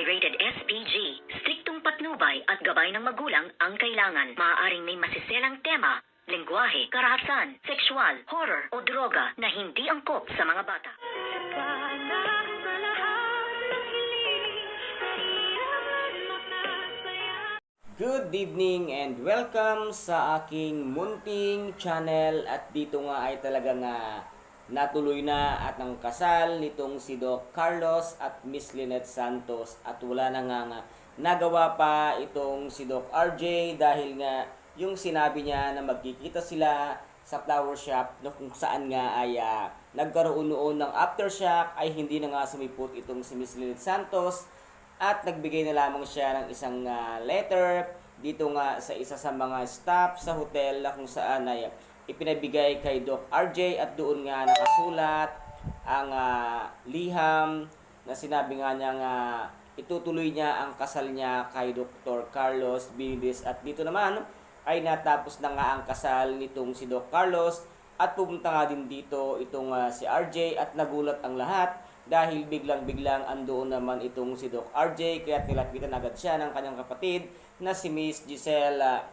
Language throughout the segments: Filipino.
ay rated SPG. Striktong patnubay at gabay ng magulang ang kailangan. Maaaring may masiselang tema, lengguwahe, karahasan, sexual, horror o droga na hindi angkop sa mga bata. Good evening and welcome sa aking munting channel at dito nga ay talaga nga natuloy na at ang kasal nitong si Doc Carlos at Miss Lynette Santos. At wala na nga, nga. Nagawa pa itong si Doc RJ dahil nga yung sinabi niya na magkikita sila sa flower shop na kung saan nga ay ah, nagkaroon noon ng aftershock. Ay hindi na nga sumipot itong si Miss Lynette Santos. At nagbigay na lamang siya ng isang ah, letter dito nga sa isa sa mga staff sa hotel na kung saan ay ipinabigay kay Doc RJ at doon nga nakasulat ang ah, liham na sinabi nga niya nga itutuloy niya ang kasal niya kay Dr. Carlos Benitez at dito naman ay natapos na nga ang kasal nitong si Doc Carlos at pumunta nga din dito itong ah, si RJ at nagulat ang lahat dahil biglang-biglang andoon naman itong si Doc RJ kaya nilapitan agad siya ng kanyang kapatid na si Miss Giselle ah,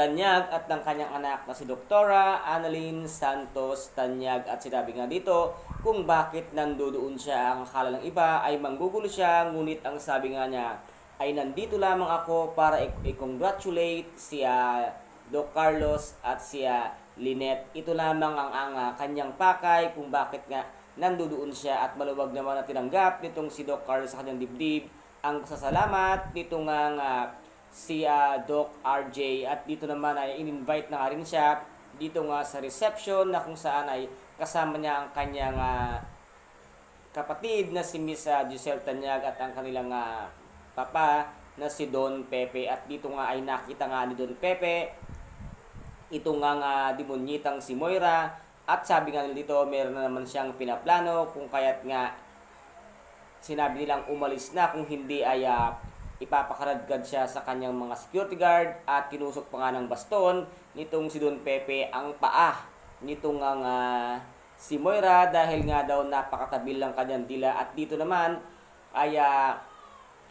Tanyag at ng kanyang anak na si Doktora Annalyn Santos Tanyag. At sinabi nga dito kung bakit nandoon siya. Ang akala ng iba ay manggugulo siya ngunit ang sabi nga niya ay nandito lamang ako para i-congratulate si Doc Carlos at si ah, Lynette. Ito lamang ang, ang ah, kanyang pakay kung bakit nga nandoon siya. At maluwag naman na tinanggap nitong si Doc Carlos sa kanyang dibdib ang pasasalamat nitong ang ah, si ah, Doc RJ at dito naman ay in-invite na nga rin siya dito nga sa reception na kung saan ay kasama niya ang kanyang ah, kapatid na si Miss ah, Giselle Tanyag at ang kanilang ah, papa na si Don Pepe. At dito nga ay nakita nga ni Don Pepe ito nga nga demonyitang si Moira. At sabi nga dito meron na naman siyang pinaplano kung kaya't nga sinabi nilang umalis na kung hindi ay ah, ipapakaradgad siya sa kanyang mga security guard at tinusok pa nga ng baston nitong si Don Pepe ang paa nitong nga nga si Moira dahil nga daw napakatabil ng kanyang dila at dito naman ay ah,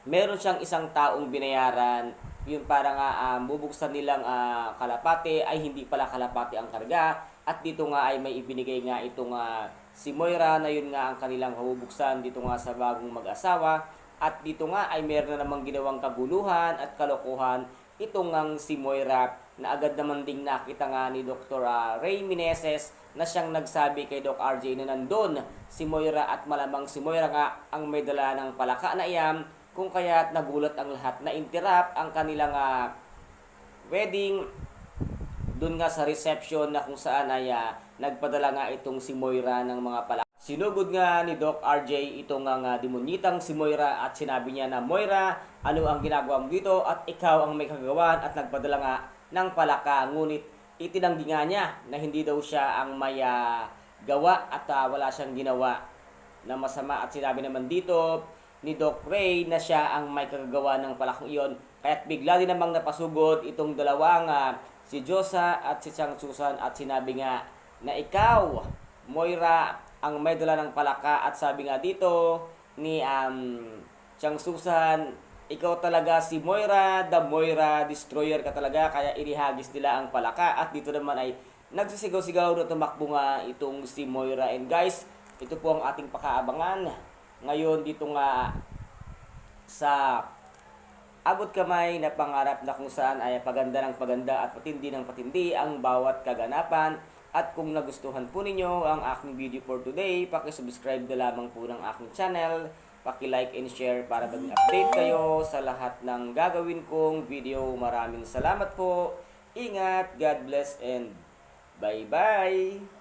meron siyang isang taong binayaran. Yun para nga ah, bubuksan nilang ah, kalapate ay hindi pala kalapate ang karga at dito nga ay may ibinigay nga itong ah, si Moira na yun nga ang kanilang mabubuksan dito nga sa bagong mag-asawa at dito nga ay meron na namang ginawang kaguluhan at kalokohan itong ang si Moira na agad naman ding nakita nga ni Dr. ah, Ray Meneses na siyang nagsabi kay Doc RJ na nandun si Moira at malamang si Moira nga ang may dala ng palaka na iyam kung kaya nagulat ang lahat na interrupt ang kanilang ah, wedding doon nga sa reception na kung saan ay ah, nagpadala nga itong si Moira ng mga palaka. Sinugod nga ni Doc RJ itong nga nga demonyitang si Moira at sinabi niya na Moira, ano ang ginagawa mo dito at ikaw ang may kagawan at nagpadala nga ng palaka. Ngunit itinanggi nga niya na hindi daw siya ang may ah, gawa at ah, wala siyang ginawa na masama at sinabi naman dito ni Doc Ray na siya ang may kagagawa ng palakang iyon. Kaya't bigla din namang napasugod itong dalawang ah, si Josa at si Chang Susan at sinabi nga na ikaw, Moira, ang may dala ng palaka at sabi nga dito ni um, Chang Susan, ikaw talaga si Moira, the Moira Destroyer ka talaga, kaya inihagis nila ang palaka. At dito naman ay nagsisigaw-sigaw na tumakbo nga itong si Moira. And guys, ito po ang ating pakaabangan. Ngayon dito nga sa abot kamay na pangarap na kung saan ay paganda ng paganda at patindi ng patindi ang bawat kaganapan. At kung nagustuhan po ninyo ang aking video for today, pakisubscribe na lamang po ng aking channel, paki-like and share para maging update kayo sa lahat ng gagawin kong video. Maraming salamat po. Ingat, God bless and bye-bye!